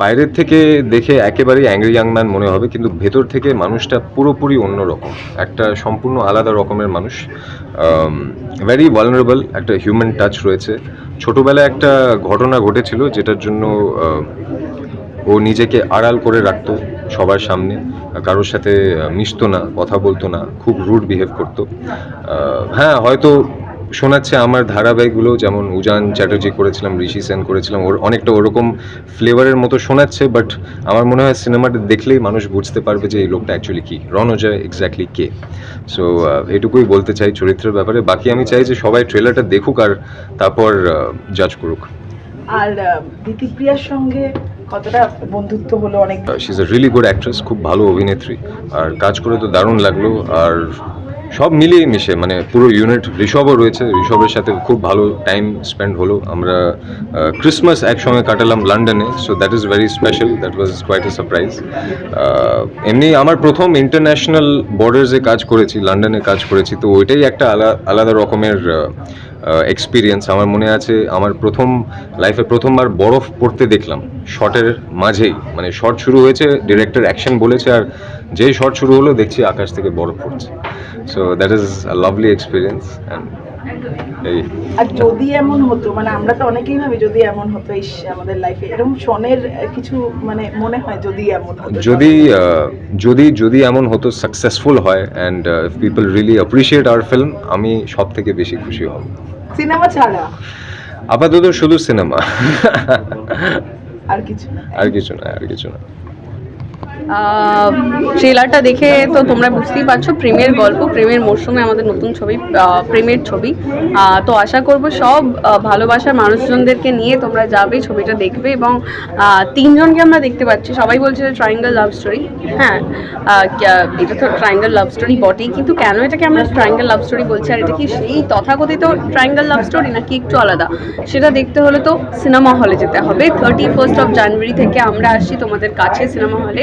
বাইরের থেকে দেখে একেবারেই অ্যাংরি ইয়াং ম্যান মনে হবে, কিন্তু ভেতর থেকে মানুষটা পুরোপুরি অন্যরকম একটা সম্পূর্ণ আলাদা রকমের মানুষ। ভেরি ভালনারেবল একটা হিউম্যান টাচ রয়েছে। ছোটোবেলায় একটা ঘটনা ঘটেছিল যেটার জন্য ও নিজেকে আড়াল করে রাখতো সবার সামনে। কারোর সাথে মিশতো না, কথা বলতো না, খুব রুড বিহেভ করতো। হ্যাঁ হয়তো শোনাচ্ছে আমার ধারাবাহিকগুলো যেমন উজান চ্যাটার্জি করেছিলাম ঋষি সেন করেছিলাম ওর অনেকটা ওরকম ফ্লেভারের মতো শোনাচ্ছে বাট আমার মনে হয় সিনেমাটা দেখলেই মানুষ বুঝতে পারবে যে এই লোকটা অ্যাকচুয়ালি কী রণজয় এক্স্যাক্টলি কে। সো এটুকুই বলতে চাই চরিত্রের ব্যাপারে। বাকি আমি চাই যে সবাই ট্রেলারটা দেখুক আর তারপর জাজ করুক। আর সঙ্গে কতটা বন্ধুত্ব হলো অনেক she is a really good actress খুব ভালো অভিনেত্রী। আর কাজ করে তো দারুণ লাগল। আর সব মিলিয়ে মিশে মানে পুরো ইউনিট ঋষভও রয়েছে, ঋষভের সাথে খুব ভালো টাইম স্পেন্ড হলো। আমরা ক্রিসমাস একসঙ্গে কাটালাম লন্ডনে so that is very special that was quite a surprise এমনি আমার প্রথম ইন্টারন্যাশনাল বর্ডার্সে কাজ করেছি লন্ডনে কাজ করেছি, তো ওইটাই একটা আলা- আলাদা রকমের এক্সপিরিয়েন্স আমার মনে আছে, আমার প্রথম লাইফে প্রথমবার বরফ পড়তে দেখলাম শটের মাঝেই। মানে শট শুরু হয়েছে ডিরেক্টর অ্যাকশন বলেছে, আর যেই শট শুরু হলো, দেখছি আকাশ থেকে বরফ পড়ছে। So that is a lovely experience আর যদি এমন হতো মানে আমরা তো অনেকেই ভাবি যদি এমন হতো ইস আমাদের লাইফে এরকম শনের কিছু মানে মনে হয় যদি এমন হতো? যদি যদি যদি এমন হতো সাকসেসফুল হয় and if people really appreciate our film আমি সব থেকে বেশি খুশি হব। সিনেমা ছাড়া? আপাতত শুধু সিনেমা। আর কিছু না আর কিছু না আর কিছু না ট্রেলারটা দেখে তো তোমরা বুঝতেই পারছ, প্রেমের গল্প, প্রেমের মরশুমে আমাদের নতুন ছবি প্রেমের ছবি। তো আশা করব সব ভালোবাসার মানুষজনদেরকে নিয়ে তোমরা যাবে, ছবিটা দেখবে এবং তিনজনকে আমরা দেখতে পাচ্ছি। সবাই বলছে যে ট্রায়াঙ্গেল লাভ স্টোরি হ্যাঁ এটা তো ট্রায়াঙ্গেল লাভ স্টোরি বটেই, কিন্তু কেন এটাকে আমরা ট্রায়াঙ্গেল লাভ স্টোরি বলছি? আর এটা কি সেই তথাকথিত ট্রায়াঙ্গেল লাভ স্টোরি নাকি একটু আলাদা? সেটা দেখতে হলে তো সিনেমা হলে যেতে হবে। থার্টি ফার্স্ট অফ জানুয়ারি থেকে আমরা আসছি তোমাদের কাছে সিনেমা হলে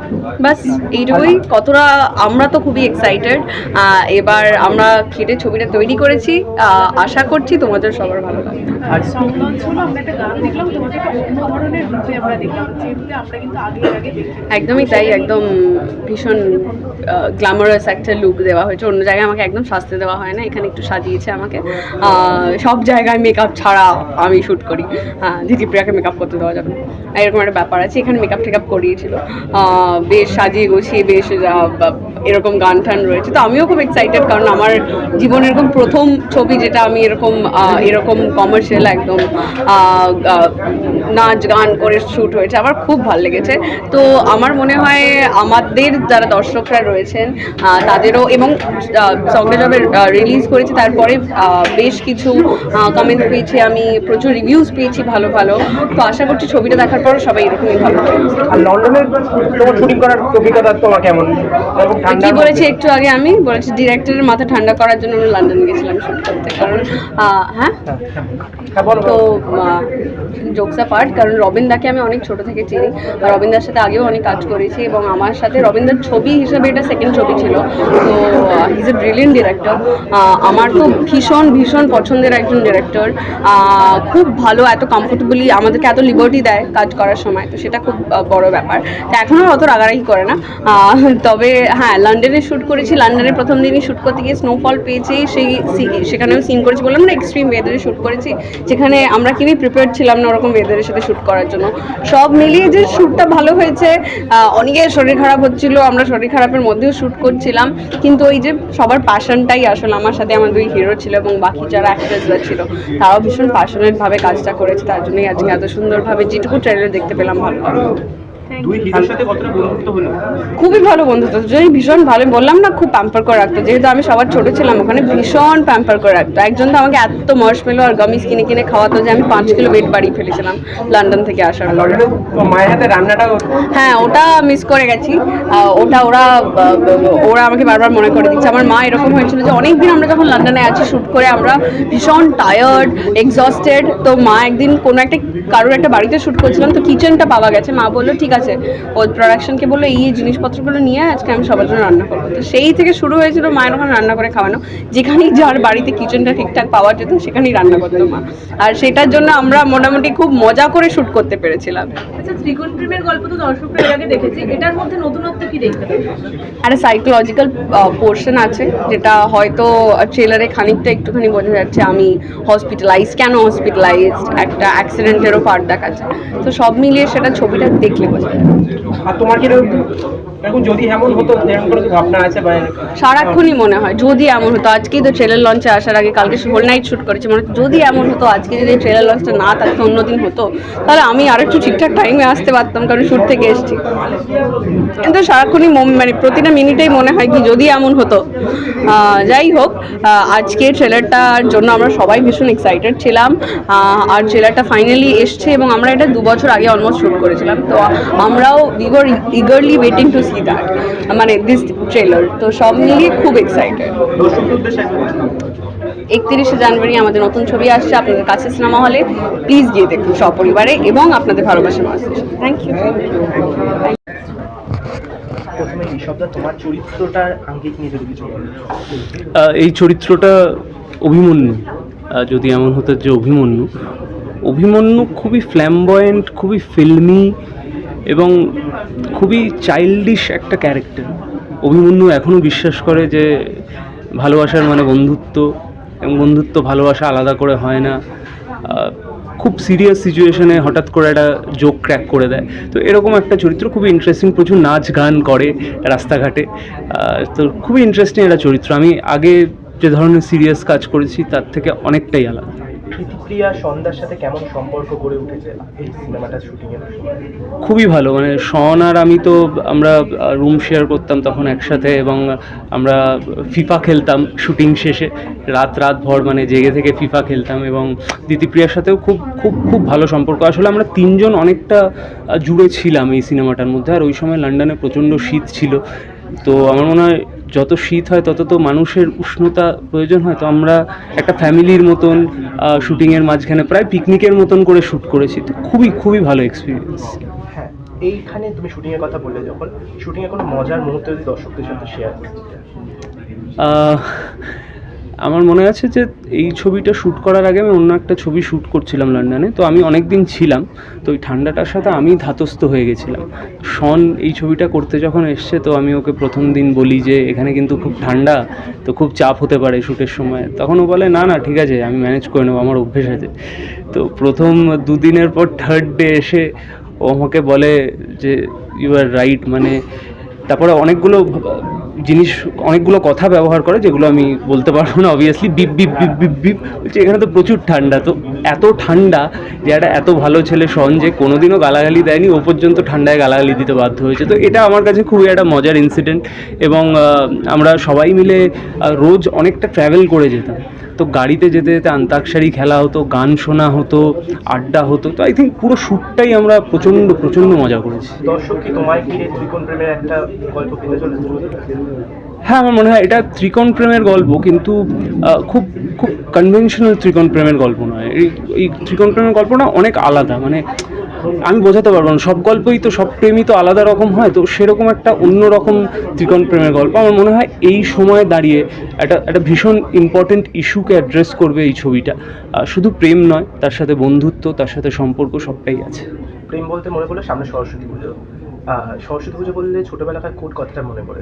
বাস এইটুকুই। কতটা আমরা তো খুবই এক্সাইটেড এবার আমরা খেটে ছবিটা তৈরি করেছি। আশা করছি তোমাদের সবার ভালো লাগবে। আর একদমই তাই একদম ভীষণ গ্ল্যামারাস একটা লুক দেওয়া হয়েছে। অন্য জায়গায় আমাকে একদম সাজতে দেওয়া হয় না এখানে একটু সাজিয়েছে আমাকে। সব জায়গায় মেকআপ ছাড়া আমি শ্যুট করি। হ্যাঁ দিদিপ্রিয়াকে মেকআপ করতে দেওয়া যাবে এরকম একটা ব্যাপার আছে এখানে মেকআপ টেকআপ করিয়েছিল। বেশ সাজিয়ে গুছিয়ে, বেশ এরকম গান টান রয়েছে। তো আমিও খুব এক্সাইটেড কারণ আমার জীবনের এরকম প্রথম ছবি যেটা আমি এরকম এরকম কমার্শিয়াল একদম নাচ গান করে শ্যুট হয়েছে। আমার খুব ভালো লেগেছে। তো আমার মনে হয় আমাদের যারা দর্শকরা রয়েছেন তাদেরও এবং সঙ্গে যবে রিলিজ করেছি, তারপরে বেশ কিছু কমেন্ট পেয়েছি, আমি প্রচুর রিভিউজ পেয়েছি ভালো ভালো। তো আশা করছি ছবিটা দেখার পর সবাই এরকমই ভালো লন্ডনের শুটিং করার অভিজ্ঞতা তোমার কেমন? কি বলেছি একটু আগে আমি বলেছি ডিরেক্টরের মাথা ঠান্ডা করার জন্য আমরা লন্ডন গেছিলাম শুট করতে। কারণ হ্যাঁ? হ্যাঁ তো জোকসা পার্ট কারণ রবিনদাকে আমি অনেক ছোট থেকে চিনি আর রবিনদার সাথে আগেও অনেক কাজ করেছি এবং আমার সাথে রবিনদার ছবি হিসেবে এটা সেকেন্ড ছবি ছিল। তো হিজ এ ব্রিলিয়েন্ট ডিরেক্টর আমার তো ভীষণ ভীষণ পছন্দের একজন ডিরেক্টর খুব ভালো এত কমফোর্টেবলি আমাদেরকে এত লিবার্টি দেয় কাজ করার সময় তো সেটা খুব বড় ব্যাপার। তো এখনও অত রাগারাগি করে না। তবে হ্যাঁ লন্ডনে শ্যুট করেছি লন্ডনে প্রথম দিনই শ্যুট করতে গিয়ে স্নোফল পেয়েছি। সেই সেখানেও সিন করেছি বললাম না এক্সট্রিম ওয়েদারে শ্যুট করেছি। যেখানে আমরা কিনি প্রিপেয়ার ছিলাম না ওরকম ওয়েদারের সাথে শ্যুট করার জন্য। সব মিলিয়ে যে শ্যুটটা ভালো হয়েছে অনেকের শরীর খারাপ হচ্ছিল, আমরা শরীর খারাপের মধ্যেও শ্যুট করছিলাম। কিন্তু ওই যে সবার প্যাশনটাই আসলে আমার সাথে আমার দুই হিরো ছিল এবং বাকি যারা অ্যাক্ট্রেসরা ছিল, তারাও ভীষণ প্যাশনেট ভাবে কাজটা করেছে। তার জন্যই আজকে এত সুন্দরভাবে যেটুকু ট্রেলার দেখতে পেলাম ভালো লাগল। খুবই ভালো বন্ধুত্ব। যদি ভীষণ ভালো বললাম না খুব প্যাম্পার করে রাখতো যেহেতু আমি সবার ছোট ছিলাম ওখানে ভীষণ প্যাম্পার করে রাখতো একজন তো আমাকে এত মার্শমেলো আর গামিজ কিনে কিনে খাওয়াতো যে আমি পাঁচ কিলো ওয়েট বাড়িয়ে ফেলেছিলাম লন্ডন থেকে আসার পরে। মায়ের হাতে রান্নাটাও হ্যাঁ ওটা মিস করে গেছি। আহ, ওটা ওরা ওরা আমাকে বারবার মনে করে দিচ্ছে। আমার মা এরকম হয়েছিল যে অনেকদিন আমরা যখন লন্ডনে আছি শ্যুট করে আমরা ভীষণ টায়ার্ড এক্সস্টেড তো মা একদিন কোনো একটা কারোর একটা বাড়িতে শ্যুট করছিলাম তো কিচেনটা পাওয়া গেছে। মা বলল ঠিক আছে আছে ও প্রোডাকশনকে বলল এই জিনিসপত্রগুলো নিয়ে আজকে আমি সবার জন্য রান্না করব। তো সেই থেকে শুরু হয়েছিল মায়ের ওখানে রান্না করে খাওয়ানো যেখানেই যার বাড়িতে কিচেনটা ঠিকঠাক পাওয়া যেত সেখানেই রান্না করতো মা। আর সেটার জন্য আমরা মোটামুটি খুব মজা করে শ্যুট করতে পেরেছিলাম। আচ্ছা ত্রিকোণ প্রেমের গল্প তো দর্শকরা এর আগে দেখেছে এটার মধ্যে নতুনত্ব কি দেখতে একটা সাইকোলজিক্যাল পোর্শন আছে যেটা হয়তো ট্রেলারে খানিকটা একটুখানি বোঝা যাচ্ছে আমি হসপিটালাইজ কেন হসপিটালাইজ একটা অ্যাক্সিডেন্টেরও পার্ট দেখাচ্ছে। তো সব মিলিয়ে সেটা ছবিটা দেখলে বোঝা আর তোমার কি সারাক্ষণই মনে হয়, যদি এমন হতো, আজকেই তো ট্রেলার লঞ্চে আসার আগে কালকে হোল নাইট শুট করেছি মানে যদি এমন হতো, আজকে যদি ট্রেলার লঞ্চটা না থাকতো অন্যদিন হতো, তাহলে আমি আর একটু ঠিকঠাক টাইমে আসতে পারতাম, কারণ শ্যুট থেকে এসেছি। কিন্তু সারাক্ষণই মানে প্রতিটা মিনিটেই মনে হয় কি, যদি এমন হতো যাই হোক আজকে ট্রেলারটার জন্য আমরা সবাই ভীষণ এক্সাইটেড ছিলাম আর ট্রেলারটা ফাইনালি এসছে, এবং আমরা এটা দু বছর আগে অলমোস্ট শুট করেছিলাম। তো আমরাও we eagerly waiting to see that মানে দিস ট্রেলার তো সব মিলিয়ে খুব এক্সাইটেড। একত্রিশে জানুয়ারি আমাদের নতুন ছবি আসছে আপনাদের কাছে সিনেমা হলে। প্লিজ গিয়ে দেখুন সপরিবারে এবং আপনাদের ভালোবাসার মানুষ থ্যাংক ইউ এই চরিত্রটা অভিমন্যু। যদি এমন হতো যে অভিমন্যু। অভিমন্যু খুবই ফ্ল্যাম্বয়েন্ট খুবই ফিল্মি এবং খুবই চাইল্ডিশ একটা ক্যারেক্টার অভিমন্যু এখনও বিশ্বাস করে যে ভালোবাসার মানে বন্ধুত্ব এবং বন্ধুত্ব ভালোবাসা আলাদা করে হয় না। খুব সিরিয়াস সিচুয়েশনে হঠাৎ করে একটা জোক ক্র্যাক করে দেয়। তো এরকম একটা চরিত্র খুবই ইন্টারেস্টিং প্রচুর নাচ গান করে রাস্তাঘাটে। তো খুবই ইন্টারেস্টিং একটা চরিত্র। আমি আগে যে ধরনের সিরিয়াস কাজ করেছি, তার থেকে অনেকটাই আলাদা। প্রীতিপ্রিয়া সন্ধ্যার সাথে কেমন সম্পর্ক গড়ে উঠেছে এই সিনেমাটা শুটিং এর সময়? খুবই ভালো মানে শন আর আমি তো আমরা রুম শেয়ার করতাম তখন একসাথে এবং আমরা ফিফা খেলতাম শুটিং শেষে। রাত রাত ভর মানে জেগে থেকে ফিফা খেলতাম এবং দিতিপ্রিয়ার সাথেও খুব খুব খুব ভালো সম্পর্ক। আসলে আমরা তিনজন অনেকটা জুড়ে ছিলাম এই সিনেমাটার মধ্যে, আর ওই সময় লন্ডনে প্রচণ্ড শীত ছিল। তো আমার মনে হয় যত শীত হয় তত তো মানুষের উষ্ণতা প্রয়োজন হয়। তো আমরা একটা ফ্যামিলির মতন শুটিংয়ের মাঝখানে প্রায় পিকনিকের মতন করে শ্যুট করেছি। তো খুবই খুবই ভালো এক্সপিরিয়েন্স হ্যাঁ এইখানে তুমি শুটিংয়ের কথা বললে যখন শুটিংয়ে কোনো মজার মুহূর্ত যদি দর্শকদের সাথে শেয়ার করতে আমার মনে আছে যে এই ছবিটা শ্যুট করার আগে আমি অন্য একটা ছবি শ্যুট করছিলাম লন্ডনে, তো আমি অনেক দিন ছিলাম, তো ওই ঠান্ডাটার সাথে আমি ধাতস্থ হয়ে গেছিলাম। শন এই ছবিটা করতে যখন এসছে, তো আমি ওকে প্রথম দিন বলি যে, এখানে কিন্তু খুব ঠান্ডা, তো খুব চাপ হতে পারে শ্যুটের সময়। তখন ও বলে, না না, ঠিক আছে, আমি ম্যানেজ করে নেব, আমার অভ্যেস আছে। তো প্রথম দুদিনের পর থার্ড ডে এসে ও আমাকে বলে যে ইউ আর রাইট মানে তারপরে অনেকগুলো জিনিস অনেকগুলো কথা ব্যবহার করে যেগুলো আমি বলতে পারব না obviously beep beep beep beep beep বলছে, এখানে তো প্রচুর ঠান্ডা, তো এত ঠান্ডা যে একটা এত ভালো ছেলে সন যে কোনোদিনও গালাগালি দেয়নি, ও পর্যন্ত ঠান্ডায় গালাগালি দিতে বাধ্য হয়েছে। তো এটা আমার কাছে খুবই একটা মজার ইনসিডেন্ট এবং আমরা সবাই মিলে রোজ অনেকটা ট্র্যাভেল করে যেতাম। তো গাড়িতে যেতে যেতে আন্তাক্ষরী খেলা হতো গান শোনা হতো আড্ডা হতো তো আই থিঙ্ক পুরো শ্যুটটাই আমরা প্রচণ্ড প্রচণ্ড মজা করেছি। দর্শক কি তোমায় ঘিরে ত্রিকোণ প্রেমের একটা গল্প পেতে চলেছে? হ্যাঁ আমার মনে হয় এটা ত্রিকোণ প্রেমের গল্প কিন্তু খুব খুব কনভেনশনাল ত্রিকোণ প্রেমের গল্প নয়। এই এই ত্রিকোণ প্রেমের গল্পটা অনেক আলাদা মানে আমি বোঝাতে পারব না। সব গল্পই তো সব প্রেমই তো আলাদা রকম হয়, তো সেরকম একটা অন্য রকম ত্রিকোণ প্রেমের গল্প। আমার মনে হয় এই সময় দাঁড়িয়ে একটা একটা ভীষণ ইম্পর্টেন্ট ইস্যুকে অ্যাড্রেস করবে এই ছবিটা। শুধু প্রেম নয়, তার সাথে বন্ধুত্ব, তার সাথে সম্পর্ক সবটাই আছে। প্রেম বলতে মনে পড়ল সামনে সরস্বতী পুজো। সরস্বতী পুজো বললে ছোটবেলাকার কোন কথাটা মনে পড়ে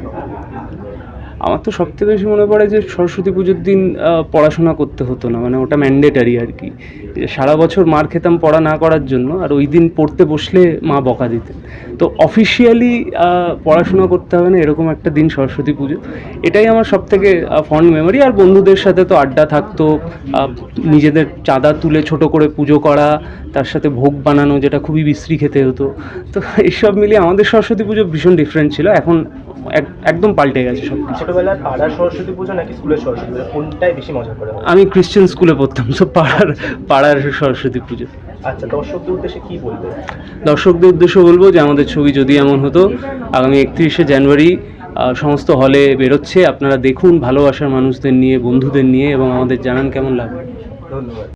আমার তো সবথেকে বেশি মনে পড়ে যে সরস্বতী পুজোর দিন পড়াশোনা করতে হতো না মানে ওটা ম্যান্ডেটারি আর কি। সারা বছর মার খেতাম পড়া না করার জন্য, আর ওই দিন পড়তে বসলে মা বকা দিতেন। তো অফিসিয়ালি পড়াশোনা করতে হবে না, এরকম একটা দিন সরস্বতী পুজো। এটাই আমার সব থেকে ফন্ড মেমোরি আর বন্ধুদের সাথে তো আড্ডা থাকতো নিজেদের চাঁদা তুলে ছোট করে পুজো করা, তার সাথে ভোগ বানানো, যেটা খুবই বিশ্রী খেতে হতো। তো এইসব মিলিয়ে আমাদের সরস্বতী পুজো ভীষণ ডিফারেন্ট ছিল। এখন একদম পাল্টে গেছে সব ছোটবেলার পাড়ার সরস্বতী পুজো নাকি স্কুলের সরস্বতী পুজো? কোনটাই বেশি মজা করে আমি খ্রিশ্চান স্কুলে পড়তাম সব পাড়ার পাড়ার সরস্বতী পুজো। আচ্ছা দর্শকদের উদ্দেশ্যে কি বলবে? দর্শকদের উদ্দেশ্য বলব যে আমাদের ছবি যদি এমন হতো আগামী একত্রিশে জানুয়ারি সমস্ত হলে বেরোচ্ছে। আপনারা দেখুন ভালোবাসার মানুষদের নিয়ে বন্ধুদের নিয়ে এবং আমাদের জানান কেমন লাগবে। ধন্যবাদ।